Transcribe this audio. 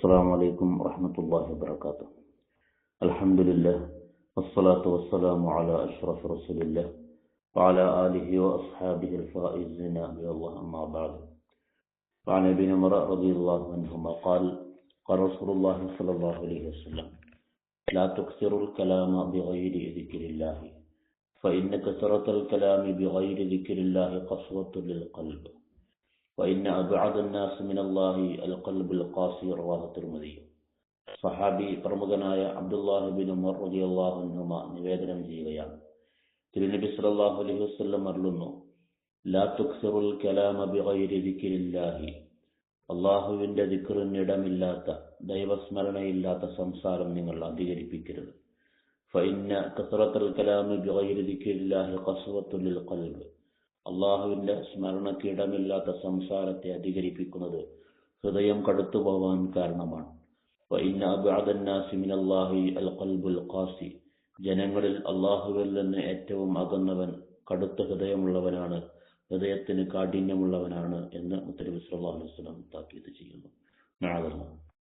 السلام عليكم ورحمة الله وبركاته. الحمد لله والصلاة والسلام على أشرف رسول الله وعلى آله وأصحابه الفائزين بالله أما بعد وعن ابن عمر رضي الله عنهما قال قال رسول الله صلى الله عليه وسلم لا تكثروا الكلام بغير ذكر الله فإن كثرة الكلام بغير ذكر الله قسوة للقلب. وإن أبعد الناس من الله القلب القاسي رواه الترمذي സഹാബി പ്രമുഖനായ അബ്ദുല്ലാഹി ബിൻ ഉമർ റളിയല്ലാഹു അൻഹുമ നിവേദനം ചെയ്യുകയാണ് തിരുനബി സല്ലല്ലാഹു അലൈഹി വസല്ലം അരുളുന്നു ലാ തുക്സിറുൽ കലാമ ബിഗൈരി ദിക്രില്ലാഹി അള്ളാഹുവിന്റെ ദിക്റിനിടമില്ലാത്ത ദൈവസ്മരണയില്ലാത്ത സംസാരം നിങ്ങൾ അധികരിപ്പിക്കരുത് ഫഇന്ന കസറത്തുൽ കലാമി ബിഗൈരി ദിക്രില്ലാഹി ഖസ്വത്തുൽ ലിൽ ഖൽബ് അള്ളാഹുവിന്റെ സ്മരണക്കിടമില്ലാത്ത സംസാരത്തെ അധികരിപ്പിക്കുന്നത് ഹൃദയം കടുത്തുപോവാൻ കാരണമാണ്. ജനങ്ങളിൽ അള്ളാഹുവിൽ നിന്ന് ഏറ്റവും അകന്നവൻ കടുത്ത ഹൃദയമുള്ളവനാണ് ഹൃദയത്തിന് കാഠിന്യമുള്ളവനാണ് എന്ന് മുത്തലിബ് സാഹുഹുസ്ലാം താക്കീത് ചെയ്യുന്നു.